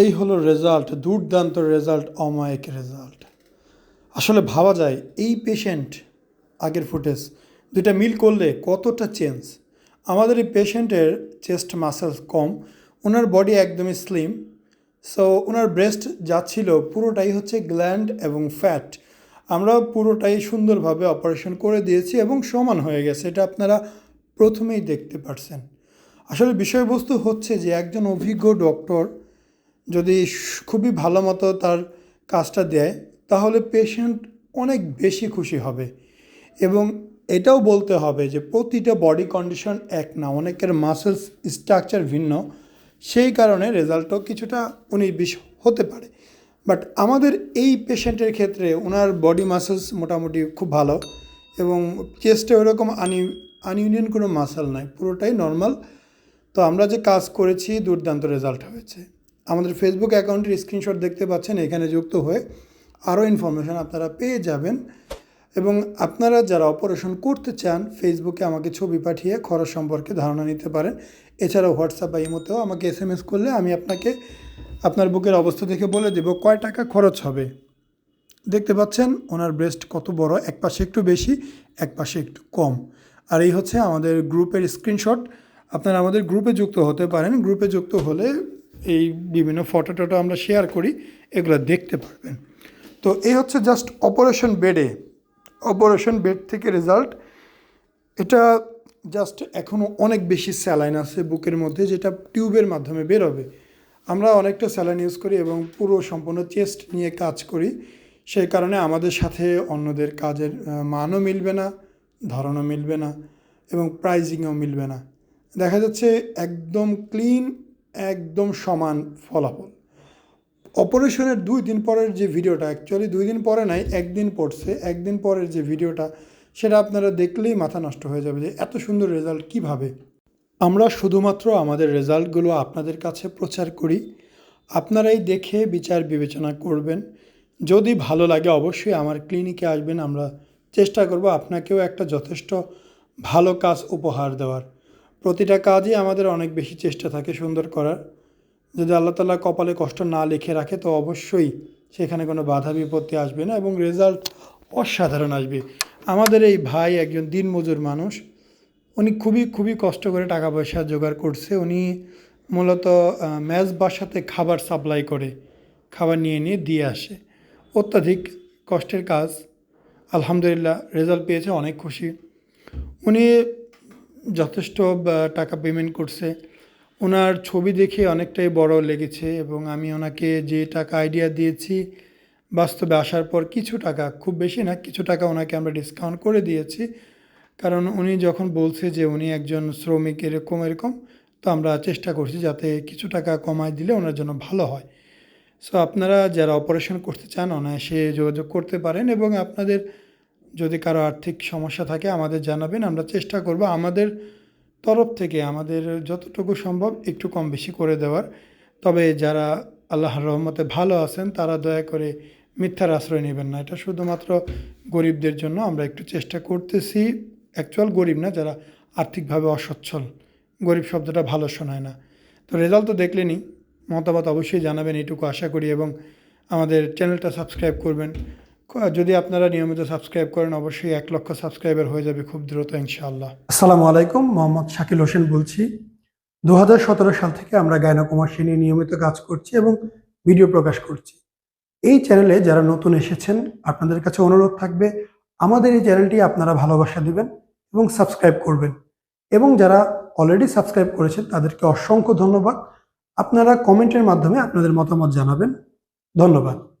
এই হলো রেজাল্ট দুর্দান্ত রেজাল্ট অমায়িক রেজাল্ট আসলে ভাবা যায়, এই পেশেন্ট আগের ফুটেজ দুইটা মিল করলে কতটা চেঞ্জ আমাদের এই পেশেন্টের চেস্ট মাসেলস কম, ওনার বডি একদমই স্লিম সো ওনার ব্রেস্ট যা ছিল পুরোটাই হচ্ছে গ্ল্যান্ড এবং ফ্যাট আমরা পুরোটাই সুন্দরভাবে অপারেশন করে দিয়েছি এবং সমান হয়ে গেছে, এটা আপনারা প্রথমেই দেখতে পারছেন। আসলে বিষয়বস্তু হচ্ছে যে একজন অভিজ্ঞ ডক্টর যদি খুবই ভালো মতো তার কাজটা দেয়, তাহলে পেশেন্ট অনেক বেশি খুশি হবে। এবং এটাও বলতে হবে যে, প্রতিটা বডি কন্ডিশন এক না, অনেকের মাসেলস স্ট্রাকচার ভিন্ন। সেই কারণে রেজাল্টও কিছুটা উনিশ হতে পারে। বাট আমাদের এই পেশেন্টের ক্ষেত্রে ওনার বডি মাসেলস মোটামুটি খুব ভালো এবং চেস্টে ওরকম আনি আনইউনিয়ন কোনো মাসেল নাই, পুরোটাই নর্মাল তো আমরা যে কাজ করেছি, দুর্দান্ত রেজাল্ট হয়েছে। আমাদের ফেসবুক অ্যাকাউন্টের স্ক্রিনশট দেখতে পাচ্ছেন, এখানে যুক্ত হয়ে আরও ইনফরমেশন আপনারা পেয়ে যাবেন। এবং আপনারা যারা অপারেশন করতে চান ফেসবুকে আমাকে ছবি পাঠিয়ে খরচ সম্পর্কে ধারণা নিতে পারেন। এছাড়াও হোয়াটসঅ্যাপ বা ইমোতেও আমাকে এস এম এস করলে আমি আপনাকে আপনার বুকের অবস্থা দেখে বলে দেবো কয় টাকা খরচ হবে। দেখতে পাচ্ছেন, ওনার ব্রেস্ট কত বড়, এক পাশে একটু বেশি, এক পাশে একটু কম। আর এই হচ্ছে আমাদের গ্রুপের স্ক্রিনশট আপনারা আমাদের গ্রুপে যুক্ত হতে পারেন। গ্রুপে যুক্ত হলে এই বিভিন্ন ফটো টটো আমরা শেয়ার করি, এগুলো দেখতে পারবেন। তো এই হচ্ছে জাস্ট অপারেশন বেডে অপারেশন বেড থেকে রেজাল্ট এটা জাস্ট এখনও অনেক বেশি স্যালাইন আছে বুকের মধ্যে, যেটা টিউবের মাধ্যমে বেরোবে। আমরা অনেকটা স্যালাইন ইউজ করি এবং পুরো সম্পূর্ণ চেস্ট নিয়ে কাজ করি। সেই কারণে আমাদের সাথে অন্যদের কাজের মানও মিলবে না, ধরনও মিলবে না এবং প্রাইজিংও মিলবে না। দেখা যাচ্ছে একদম ক্লিন একদম সমান ফলাফল। অপারেশনের দুই দিন পরের যে ভিডিওটা অ্যাকচুয়ালি দুই দিন পরে নাই, একদিন পড়ছে। একদিন পরের যে ভিডিওটা, সেটা আপনারা দেখলেই মাথা নষ্ট হয়ে যাবে যে এত সুন্দর রেজাল্ট কীভাবে? আমরা শুধুমাত্র আমাদের রেজাল্টগুলো আপনাদের কাছে প্রচার করি। আপনারাই দেখে বিচার বিবেচনা করবেন। যদি ভালো লাগে অবশ্যই আমার ক্লিনিকে আসবেন, আমরা চেষ্টা করব আপনাকেও একটা যথেষ্ট ভালো কাজ উপহার দেওয়ার। প্রতিটা কাজই আমাদের অনেক বেশি চেষ্টা থাকে সুন্দর করার। যদি আল্লাহ তালা কপালে কষ্ট না লিখে রাখে, তো অবশ্যই সেখানে কোনো বাধা বিপত্তি আসবে না এবং রেজাল্ট অসাধারণ আসবে। আমাদের এই ভাই একজন দিনমজুর মানুষ, উনি খুবই খুবই কষ্ট করে টাকা পয়সা জোগাড় করছে। উনি মূলত ম্যাচ বাসাতে খাবার সাপ্লাই করে, খাবার নিয়ে নিয়ে দিয়ে আসে। অত্যাধিক কষ্টের কাজ, আলহামদুলিল্লাহ রেজাল্ট পেয়েছে, অনেক খুশি। উনি যথেষ্ট টাকা পেমেন্ট করছে। ওনার ছবি দেখে অনেকটাই বড় লেগেছে এবং আমি ওনাকে যে টাকা আইডিয়া দিয়েছি, বাস্তবে আসার পর কিছু টাকা, খুব বেশি না, কিছু টাকা ওনাকে আমরা ডিসকাউন্ট করে দিয়েছি। কারণ উনি যখন বলছে যে উনি একজন শ্রমিক এরকম এরকম, তো আমরা চেষ্টা করছি যাতে কিছু টাকা কমায় দিলে ওনার জন্য ভালো হয়। সো আপনারা যারা অপারেশন করতে চান, অনায়াসে যোগাযোগ করতে পারেন এবং আপনাদের যদি কারও আর্থিক সমস্যা থাকে আমাদের জানাবেন, আমরা চেষ্টা করব আমাদের তরফ থেকে, আমাদের যতটুকু সম্ভব একটু কম বেশি করে দেওয়ার। তবে যারা আল্লাহর রহমতে ভালো আছেন, তারা দয়া করে মিথ্যার আশ্রয় নেবেন না। এটা শুধুমাত্র গরিবদের জন্য আমরা একটু চেষ্টা করতেছি। অ্যাকচুয়াল গরিব না, যারা আর্থিকভাবে অসচ্ছল। গরিব শব্দটা ভালো শোনায় না। তো রেজাল্ট তো দেখলেনি মতামত অবশ্যই জানাবেন এটুকু আশা করি এবং আমাদের চ্যানেলটা সাবস্ক্রাইব করবেন। যদি আপনারা নিয়মিত সাবস্ক্রাইব করেন, অবশ্যই এক লক্ষ সাবস্ক্রাইবার হয়ে যাবে খুব দ্রুত, ইনশাআল্লাহ। আসসালামু আলাইকুম, মোহাম্মদ শাকিল হোসেন বলছি। দু হাজার সতেরো সাল থেকে আমরা গায়নাকুমাসী নিয়ে নিয়মিত কাজ করছি এবং ভিডিও প্রকাশ করছি। এই চ্যানেলে যারা নতুন এসেছেন, আপনাদের কাছে অনুরোধ থাকবে, আমাদের এই চ্যানেলটি আপনারা ভালোবাসা দিবেন এবং সাবস্ক্রাইব করবেন। এবং যারা অলরেডি সাবস্ক্রাইব করেছেন, তাদেরকে অসংখ্য ধন্যবাদ। আপনারা কমেন্টের মাধ্যমে আপনাদের মতামত জানাবেন। ধন্যবাদ।